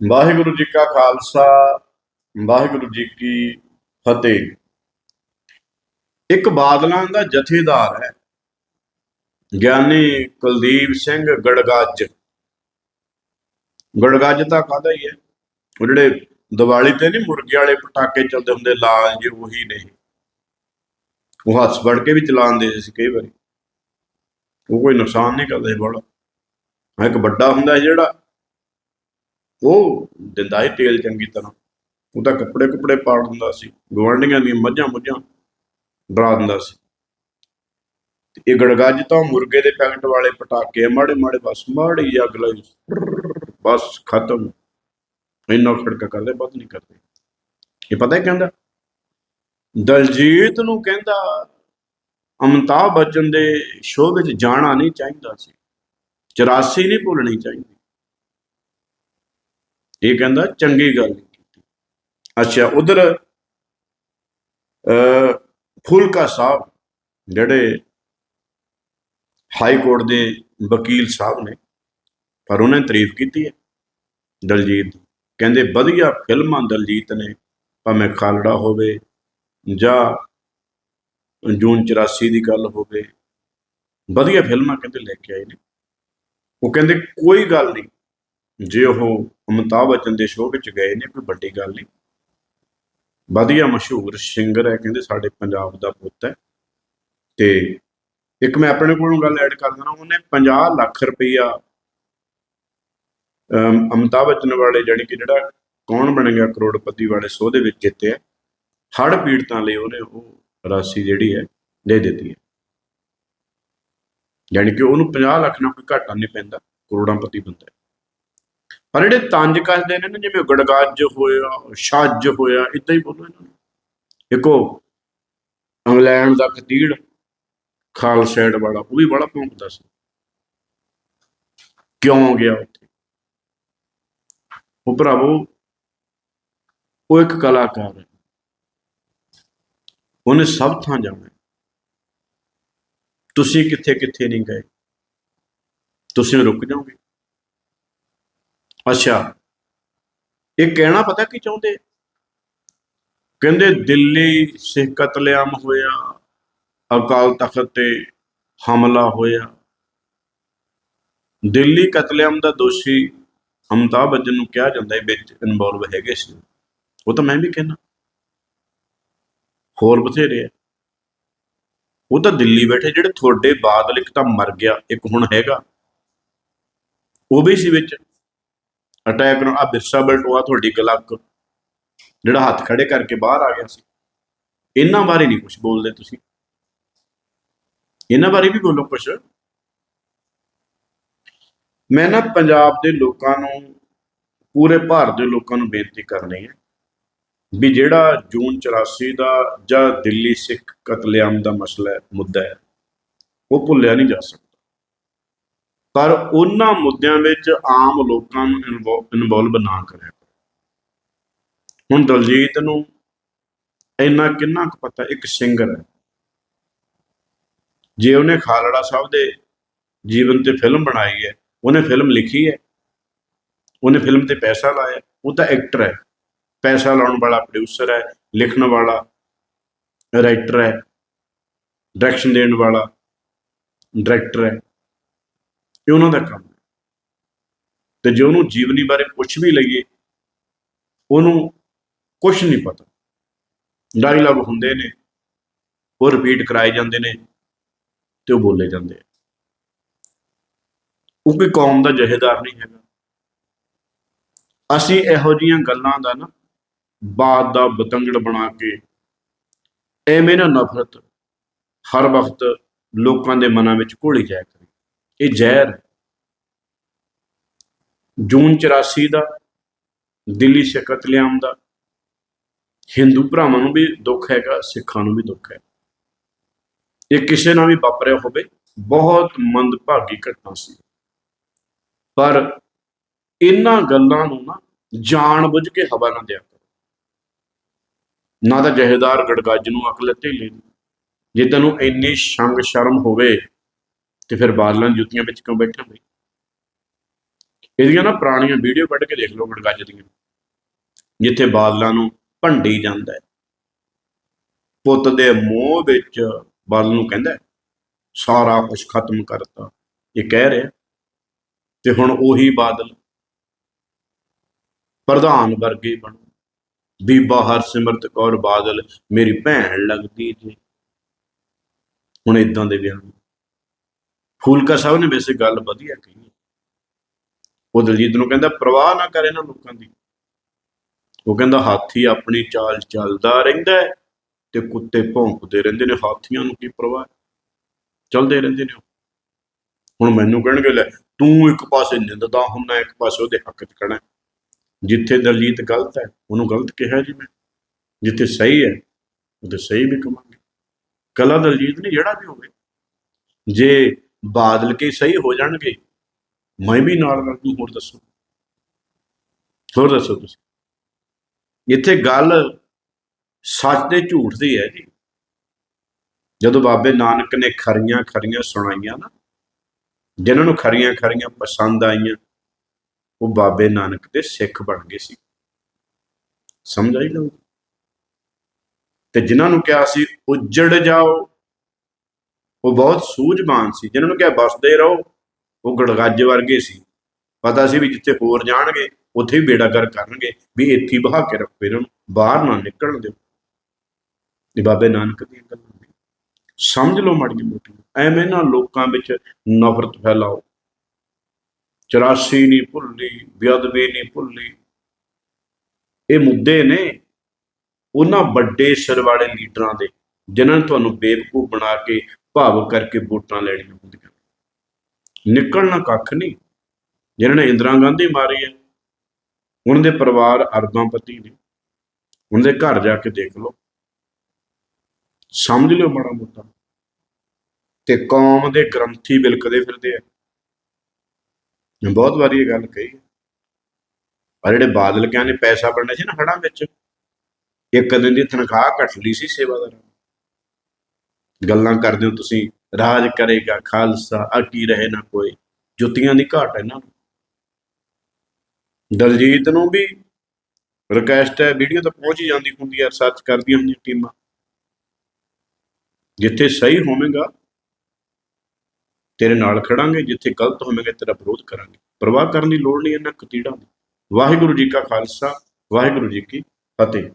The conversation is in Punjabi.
ਵਾਹਿਗੁਰੂ ਜੀ ਕਾ ਖਾਲਸਾ, ਵਾਹਿਗੁਰੂ ਜੀ ਕੀ ਫਤਿਹ। ਇੱਕ ਬਾਦਲਾਂ ਦਾ ਜਥੇਦਾਰ ਹੈ, ਗਿਆਨੀ ਕੁਲਦੀਪ ਸਿੰਘ ਗੜਗੱਜ। ਗੜਗੱਜ ਤਾਂ ਕਾਹਦਾ ਹੀ ਹੈ? ਉਹ ਜਿਹੜੇ ਦੀਵਾਲੀ ਤੇ ਨਹੀਂ ਮੁਰਗੇ ਵਾਲੇ ਪਟਾਕੇ ਚੱਲਦੇ ਹੁੰਦੇ, ਲਾਲ ਜੇ ਉਹੀ ਨੇ। ਉਹ ਹੱਥ ਫੜ ਕੇ ਵੀ ਚਲਾਉਂਦੇ ਸੀ ਕਈ ਵਾਰੀ। ਉਹ ਕੋਈ ਨੁਕਸਾਨ ਨਹੀਂ ਕਰਦੇ ਬੜਾ। ਹਾਂ ਇੱਕ ਵੱਡਾ ਹੁੰਦਾ ਸੀ ਜਿਹੜਾ ਉਹ ਦਿੰਦਾ ਹੀ ਤੇਲ ਚੰਗੀ ਤਰ੍ਹਾਂ। ਉਹ ਤਾਂ ਕੱਪੜੇ ਕੁਪੜੇ ਪਾੜ ਦਿੰਦਾ ਸੀ। ਗਵਾਂਢੀਆਂ ਦੀਆਂ ਮੱਝਾਂ ਮੁੱਝਾਂ ਡਰਾ ਦਿੰਦਾ ਸੀ। ਇਹ ਗੜਗੱਜ ਤਾਂ ਮੁਰਗੇ ਦੇ ਪੈਕਟ ਵਾਲੇ ਪਟਾਕੇ ਮਾੜੇ ਮਾੜੇ ਬਸ, ਮਾੜੀ ਅੱਗ ਲਾਈ। ਬਸ ਖਤਮ। ਇੰਨਾ ਖੜਕਾ ਕਰਦੇ, ਵੱਧ ਨਹੀਂ ਕਰਦੇ। ਇਹ ਪਤਾ ਹੀ ਕਹਿੰਦਾ? ਦਲਜੀਤ ਨੂੰ ਕਹਿੰਦਾ, ਅਮਿਤਾਭ ਬੱਚਨ ਦੇ ਸ਼ੋਅ ਵਿੱਚ ਜਾਣਾ ਨਹੀਂ ਚਾਹੀਦਾ ਸੀ। 84 ਨਹੀਂ ਭੁੱਲਣੀ ਚਾਹੀਦੀ। ਇਹ ਕਹਿੰਦਾ ਚੰਗੀ ਗੱਲ ਨਹੀਂ ਕੀਤੀ। ਅੱਛਾ, ਉਧਰ ਫੁਲਕਾ ਸਾਹਿਬ ਜਿਹੜੇ ਹਾਈ ਕੋਰਟ ਦੇ ਵਕੀਲ ਸਾਹਿਬ ਨੇ, ਪਰ ਉਹਨੇ ਤਾਰੀਫ ਕੀਤੀ ਹੈ ਦਲਜੀਤ ਦੀ। ਕਹਿੰਦੇ, ਵਧੀਆ ਫਿਲਮਾਂ ਦਲਜੀਤ ਨੇ, ਭਾਵੇਂ ਖਾਲੜਾ ਹੋਵੇ ਜਾਂ ਜੂਨ 84 ਦੀ ਗੱਲ ਹੋਵੇ, ਵਧੀਆ ਫਿਲਮਾਂ ਕਹਿੰਦੇ ਲੈ ਕੇ ਆਏ ਨੇ। ਉਹ ਕਹਿੰਦੇ, ਕੋਈ ਗੱਲ ਨਹੀਂ, ਜੇ ਉਹ ਅਮਿਤਾਭ ਬੱਚਨ ਦੇ ਸ਼ੋਅ ਵਿੱਚ ਗਏ ਨੇ ਕੋਈ ਵੱਡੀ ਗੱਲ ਨਹੀਂ। ਵਧੀਆ ਮਸ਼ਹੂਰ ਸਿੰਗਰ ਹੈ ਕਹਿੰਦੇ ਸਾਡੇ ਪੰਜਾਬ ਦਾ ਪੁੱਤ ਹੈ। ਤੇ ਇੱਕ ਮੈਂ ਆਪਣੇ ਕੋਲੋਂ ਗੱਲ ਐਡ ਕਰ ਦਿੰਦਾ ਉਹਨੇ 50 ਲੱਖ ਰੁਪਈਆ ਅਮ, ਅਮਿਤਾਭ ਬੱਚਨ ਵਾਲੇ ਜਾਣੀ ਕਿ ਜਿਹੜਾ ਕੌਣ ਬਣੇਗਾ ਕਰੋੜਪਤੀ ਵਾਲੇ ਸ਼ੋਅ ਦੇ ਵਿੱਚ ਜਿੱਤਿਆ। ਹੜ ਪੀੜਤਾਂ ਲਈ ਉਹਨੇ ਉਹ ਰਾਸ਼ੀ ਜਿਹੜੀ ਹੈ ਦੇ ਦਿੱਤੀ ਹੈ। ਯਾਨੀ ਕਿ ਉਹਨੂੰ 50 ਲੱਖ ਨਾਲ ਕੋਈ ਘਾਟਾ ਨਹੀਂ ਪੈਂਦਾ ਕਰੋੜਾਂਪਤੀ ਬੰਦਾ ਪਰ ਜਿਹੜੇ ਤੰਜ ਕੱਸਦੇ ਨੇ ਨਾ, ਜਿਵੇਂ ਗੜਗਾਜ ਹੋਇਆ, ਛੱਜ ਹੋਇਆ ਇਦਾਂ ਹੀ ਬੋਲੋ ਇਹਨਾਂ ਨੂੰ। ਇੱਕੋ ਇੰਗਲੈਂਡ ਦਾ ਕਤੀੜ ਖਾਲਸੈਡ ਵਾਲਾ, ਉਹ ਵੀ ਬੜਾ ਭੌਂਕਦਾ ਸੀ। ਕਿਉਂ ਗਿਆ ਉੱਥੇ? ਉਹ ਭਰਾਵੋ, ਉਹ ਇੱਕ ਕਲਾਕਾਰ ਹੈ। ਉਹਨੇ ਸਭ ਥਾਂ ਜਾਣਾ ਤੁਸੀਂ ਕਿੱਥੇ ਕਿੱਥੇ ਨਹੀਂ ਗਏ? ਤੁਸੀਂ ਰੁਕ ਜਾਓਗੇ? ਅੱਛਾ। ਇਹ ਕਹਿਣਾ ਪਤਾ ਕੀ ਚਾਹੁੰਦੇ? ਕਹਿੰਦੇ, ਦਿੱਲੀ ਸਿੱਖ ਕਤਲੇਆਮ ਹੋਇਆ, ਅਕਾਲ ਤਖਤ ਤੇ ਹਮਲਾ ਹੋਇਆ। ਦਿੱਲੀ ਕਤਲੇਆਮ ਦਾ ਦੋਸ਼ੀ ਅਮਤਾਬ ਬੱਚਨ ਨੂੰ ਕਿਹਾ ਜਾਂਦਾ ਹੈ, ਵਿੱਚ ਇਨਵੋਲਵ ਹੈਗੇ ਸੀ। ਉਹ ਤਾਂ ਮੈਂ ਵੀ ਕਹਿੰਦਾ। ਹੋਰ ਬਥੇਰੇ ਆ। ਉਹ ਤਾਂ ਦਿੱਲੀ ਬੈਠੇ, ਜਿਹੜੇ ਤੁਹਾਡੇ ਬਾਦਲ ਇੱਕ ਤਾਂ ਮਰ ਗਿਆ, ਇੱਕ ਹੁਣ ਹੈਗਾ। ਉਹ ਵੀ ਸੀ ਵਿੱਚ। ਅਟੈਕ ਨੂੰ ਆ ਬਿਰਸਾ ਬਲਟੋਆ ਤੁਹਾਡੀ ਗਲੱਕ ਜਿਹੜਾ ਹੱਥ ਖੜੇ ਕਰਕੇ ਬਾਹਰ ਆ ਗਿਆ ਸੀ। ਇਹਨਾਂ ਬਾਰੇ ਨਹੀਂ ਕੁਝ ਬੋਲਦੇ ਤੁਸੀਂ। ਇਹਨਾਂ ਬਾਰੇ ਵੀ ਬੋਲੋ ਕੁਝ ਮੈਂ ਨਾ ਪੰਜਾਬ ਦੇ ਲੋਕਾਂ ਨੂੰ, ਪੂਰੇ ਭਾਰਤ ਦੇ ਲੋਕਾਂ ਨੂੰ ਬੇਨਤੀ ਕਰਨੀ ਹੈ ਵੀ ਜਿਹੜਾ ਜੂਨ 84 ਦਾ ਜਾਂ ਦਿੱਲੀ ਸਿੱਖ ਕਤਲੇਆਮ ਦਾ ਮਸਲਾ ਹੈ, ਮੁੱਦਾ ਹੈ, ਉਹ ਭੁੱਲਿਆ ਨਹੀਂ ਜਾ ਸਕਦਾ। ਪਰ ਉਹਨਾਂ ਮੁੱਦਿਆਂ ਵਿੱਚ ਆਮ ਲੋਕਾਂ ਨੂੰ ਇਨਵੋਲਵ ਨਾ ਕਰਿਆ ਹੁਣ ਦਲਜੀਤ ਨੂੰ ਇੰਨਾ ਕਿੰਨਾ ਕੁ ਪਤਾ, ਇੱਕ ਸਿੰਗਰ ਹੈ। ਜੇ ਉਹਨੇ ਖਾਲੜਾ ਸਾਹਿਬ ਦੇ ਜੀਵਨ ਤੇ ਫਿਲਮ ਬਣਾਈ ਹੈ, ਉਹਨੇ ਫਿਲਮ ਲਿਖੀ ਹੈ, ਉਹਨੇ ਫਿਲਮ ਤੇ ਪੈਸਾ ਲਾਇਆ, ਉਹ ਤਾਂ ਐਕਟਰ ਹੈ। ਪੈਸਾ ਲਾਉਣ ਵਾਲਾ ਪ੍ਰੋਡਿਊਸਰ ਹੈ, ਲਿਖਣ ਵਾਲਾ ਰਾਈਟਰ ਹੈ ਡਾਇਰੈਕਸ਼ਨ ਦੇਣ ਵਾਲਾ ਡਾਇਰੈਕਟਰ ਹੈ। ਇਹ ਉਹਨਾਂ ਦਾ ਕੰਮ ਹੈ। ਤੇ ਜੇ ਉਹਨੂੰ ਜੀਵਨੀ ਬਾਰੇ ਪੁੱਛ ਵੀ ਲਈਏ, ਉਹਨੂੰ ਕੁਝ ਨਹੀਂ ਪਤਾ। ਡਾਇਲੌਗ ਹੁੰਦੇ ਨੇ, ਉਹ ਰਿਪੀਟ ਕਰਾਏ ਜਾਂਦੇ ਨੇ ਤੇ ਉਹ ਬੋਲੇ ਜਾਂਦੇ ਆ। ਉਹ ਕੋਈ ਕੌਮ ਦਾ ਜਹੇਦਾਰ ਨਹੀਂ ਹੈਗਾ। ਅਸੀਂ ਇਹੋ ਜੀਆਂ ਗੱਲਾਂ ਦਾ ਨਾ ਬਾਤ ਦਾ ਬਤੰਗੜ ਬਣਾ ਕੇ ਐਵੇਂ ਨਾ ਨਫ਼ਰਤ ਹਰ ਵਕਤ ਲੋਕਾਂ ਦੇ ਮਨਾਂ ਵਿੱਚ ਘੋਲੀ ਜਾਇਆ ਇਹ ਜ਼ਹਿਰ ਜੂਨ 84 ਦਾ, ਦਿੱਲੀ ਸੇ ਕਤਲੇਆਮ ਦਾ। ਹਿੰਦੂ ਭਰਾਵਾਂ ਨੂੰ ਵੀ ਦੁੱਖ ਹੈਗਾ, ਸਿੱਖਾਂ ਨੂੰ ਵੀ ਦੁੱਖ ਹੈ। ਇਹ ਕਿਸੇ ਨਾਲ ਵੀ ਵਾਪਰਿਆ ਹੋਵੇ, ਬਹੁਤ ਮੰਦਭਾਗੀ ਘਟਨਾ ਸੀ। ਪਰ ਇਹਨਾਂ ਗੱਲਾਂ ਨੂੰ ਨਾ ਜਾਣ ਬੁੱਝ ਕੇ ਹਵਾ ਨਾ ਦਿਆ ਕਰੋ। ਨਾ ਤਾਂ ਜਹੇਦਾਰ ਗੜਗੱਜ ਨੂੰ ਅਕਲ ਢੇਲੇ ਦੀ ਜੇ ਤੈਨੂੰ ਇੰਨੀ ਸ਼ੰਗ ਸ਼ਰਮ ਹੋਵੇ ਤੇ ਫਿਰ ਬਾਦਲਾਂ ਦੀ ਜੁੱਤੀਆਂ ਵਿੱਚ ਕਿਉਂ ਬੈਠਾ ਬਈ? ਇਹਦੀਆਂ ਨਾ ਪੁਰਾਣੀਆਂ ਵੀਡੀਓ ਕੱਢ ਕੇ ਦੇਖ ਲਓ ਗੜਗੱਜ ਦੀਆਂ। ਜਿੱਥੇ ਬਾਦਲਾਂ ਨੂੰ ਭੰਡੀ ਜਾਂਦਾ ਹੈ। ਪੁੱਤ ਦੇ ਮੋਹ ਵਿੱਚ ਬਾਦਲ ਨੂੰ ਕਹਿੰਦਾ ਸਾਰਾ ਕੁਝ ਖਤਮ ਕਰਤਾ। ਇਹ ਕਹਿ ਰਿਹਾ ਤੇ ਹੁਣ ਉਹੀ ਬਾਦਲ ਪ੍ਰਧਾਨ ਵਰਗੇ ਬਣੋ। ਬੀਬਾ ਹਰਸਿਮਰਤ ਕੌਰ ਬਾਦਲ, ਮੇਰੀ ਭੈਣ ਲੱਗਦੀ ਜੀ। ਹੁਣ ਇਦਾਂ ਦੇ ਵਿਆਹ ਫੂਲਕਾ ਸਾਹਿਬ ਨੇ ਵੈਸੇ ਗੱਲ ਵਧੀਆ ਕਹੀ ਉਹ ਦਲਜੀਤ ਨੂੰ ਕਹਿੰਦਾ, ਪ੍ਰਵਾਹ ਨਾ ਕਰ ਇਹਨਾਂ ਲੋਕਾਂ ਦੀ। ਉਹ ਕਹਿੰਦਾ, ਹਾਥੀ ਆਪਣੀ ਚਾਲ ਚੱਲਦਾ ਰਹਿੰਦਾ ਤੇ ਕੁੱਤੇ ਭੌਂਕਦੇ ਰਹਿੰਦੇ ਨੇ। ਹਾਥੀਆਂ ਨੂੰ ਕੀ ਪ੍ਰਵਾਹ ਚੱਲਦੇ ਰਹਿੰਦੇ ਨੇ ਉਹ। ਹੁਣ ਮੈਨੂੰ ਕਹਿਣਗੇ, ਲੈ, ਤੂੰ ਇੱਕ ਪਾਸੇ ਨਿੰਦਦਾ ਹੁੰਦਾ, ਇੱਕ ਪਾਸੇ ਉਹਦੇ ਹੱਕ 'ਚ ਖੜਾ ਜਿੱਥੇ ਦਲਜੀਤ ਗਲਤ ਹੈ, ਉਹਨੂੰ ਗਲਤ ਕਿਹਾ ਜੀ ਮੈਂ। ਜਿੱਥੇ ਸਹੀ ਹੈ, ਉਹਦੇ ਸਹੀ ਵੀ ਕਵਾਂਗੇ। ਕਲਾ ਦਲਜੀਤ ਨਹੀਂ ਜਿਹੜਾ ਵੀ ਹੋਵੇ, ਜੇ ਬਾਦਲ ਕੇ ਸਹੀ ਹੋ ਜਾਣਗੇ, ਮੈਂ ਵੀ ਨਾਲ ਨਾਲ ਹੋਰ ਦੱਸੋ। ਹੋਰ ਦੱਸੋ ਤੁਸੀਂ। ਇੱਥੇ ਗੱਲ ਸੱਚ ਤੇ ਝੂਠ ਦੀ ਹੈ ਜੀ। ਜਦੋਂ ਬਾਬੇ ਨਾਨਕ ਨੇ ਖਰੀਆਂ ਖਰੀਆਂ ਸੁਣਾਈਆਂ ਨਾ, ਜਿਨ੍ਹਾਂ ਨੂੰ ਖਰੀਆਂ ਖਰੀਆਂ ਪਸੰਦ ਆਈਆਂ, ਉਹ ਬਾਬੇ ਨਾਨਕ ਦੇ ਸਿੱਖ ਬਣ ਗਏ ਸੀ। ਸਮਝ ਆਈ ਲਓ ਤੇ ਜਿਨ੍ਹਾਂ ਨੂੰ ਕਿਹਾ ਸੀ, ਉੱਜੜ ਜਾਓ ਉਹ ਬਹੁਤ ਸੂਝਵਾਨ ਸੀ ਜਿਨ੍ਹਾਂ ਨੂੰ ਕਿਹਾ ਬਸਦੇ ਰਹੋ, ਉਹ ਗੜਗੱਜ ਵਰਗੇ ਸੀ। ਪਤਾ ਸੀ ਵੀ ਜਿੱਥੇ ਹੋਰ ਜਾਣਗੇ, ਉੱਥੇ ਵੀ ਬੇੜਾ ਕਰ ਕਰਨਗੇ, ਵੀ ਇੱਥੇ ਬਹਾ ਕੇ ਰੱਖੋ ਇਹਨਾਂ ਨੂੰ ਬਾਹਰ ਨਾ ਨਿਕਲਣ ਦਿਓ। ਇਹ ਬਾਬੇ ਨਾਨਕ ਦੀਆਂ ਗੱਲਾਂ ਨੇ। ਸਮਝ ਲਓ ਮਾੜੀਆਂ ਮੋਟੀਆਂ, ਐਵੇਂ ਨਾ ਲੋਕਾਂ ਵਿੱਚ ਨਫ਼ਰਤ ਫੈਲਾਓ। 84 ਨਹੀਂ ਭੁੱਲੀ, ਬੇਅਦਬੀ ਨਹੀਂ ਭੁੱਲੀ। ਇਹ ਮੁੱਦੇ ਨੇ ਉਹਨਾਂ ਵੱਡੇ ਸਿਰ ਵਾਲੇ ਲੀਡਰਾਂ ਦੇ, ਜਿਨ੍ਹਾਂ ਨੇ ਤੁਹਾਨੂੰ ਬੇਵਕੂਫ ਬਣਾ ਕੇ ਭਾਵ ਕਰਕੇ ਵੋਟਾਂ ਲੈਣੀਆਂ ਹੁੰਦੀਆਂ। ਨਿਕਲਣਾ ਕੱਖ ਨਹੀਂ। ਜਿਨ੍ਹਾਂ ਨੇ ਇੰਦਰਾ ਗਾਂਧੀ ਮਾਰੀ ਹੈ, ਉਹਨਾਂ ਦੇ ਪਰਿਵਾਰ ਅਰਬਾਂਪਤੀ ਨੇ। ਉਹਨਾਂ ਦੇ ਘਰ ਜਾ ਕੇ ਦੇਖ ਲਓ। ਸਮਝ ਲਿਓ ਮਾੜਾ ਮੋਟਾ। ਤੇ ਕੌਮ ਦੇ ਗ੍ਰੰਥੀ ਬਿਲਕਦੇ ਫਿਰਦੇ ਆ। ਮੈਂ ਬਹੁਤ ਵਾਰੀ ਇਹ ਗੱਲ ਕਹੀ ਹੈ। ਪਰ ਜਿਹੜੇ ਬਾਦਲ ਕਹਿੰਦੇ ਪੈਸਾ ਬਣਨਾ ਸੀ ਨਾ ਹੜਾਂ ਵਿੱਚ, ਇੱਕ ਦਿਨ ਦੀ ਤਨਖਾਹ ਘੱਟ ਲਈ ਸੀ ਸੇਵਾਦਾਰਾਂ ਗੱਲਾਂ ਕਰਦੇ ਹੋ ਤੁਸੀਂ, ਰਾਜ ਕਰੇਗਾ, ਖਾਲਸਾ ਅਕੀ ਰਹੇ ਨਾ ਕੋਈ। ਜੁੱਤੀਆਂ ਦੀ ਘਾਟ ਹੈ ਇਹਨਾਂ ਨੂੰ। ਦਲਜੀਤ ਨੂੰ ਵੀ ਰਿਕਵੈਸਟ ਹੈ, ਵੀਡੀਓ ਤਾਂ ਪਹੁੰਚ ਹੀ ਜਾਂਦੀ ਹੁੰਦੀ ਹੈ ਸਰਚ ਕਰਦੀਆਂ ਹੁੰਦੀਆਂ ਟੀਮਾਂ। ਜਿੱਥੇ ਸਹੀ ਹੋਵੇਗਾ, ਤੇਰੇ ਨਾਲ ਖੜਾਂਗੇ, ਜਿੱਥੇ ਗਲਤ ਹੋਵੇਗਾ, ਤੇਰਾ ਵਿਰੋਧ ਕਰਾਂਗੇ। ਪਰਵਾਹ ਕਰਨ ਦੀ ਲੋੜ ਨਹੀਂ ਇਹਨਾਂ ਕਤੀੜਾਂ ਦੀ। ਵਾਹਿਗੁਰੂ ਜੀ ਕਾ ਖਾਲਸਾ, ਵਾਹਿਗੁਰੂ ਜੀ ਕੀ ਫਤਿਹ।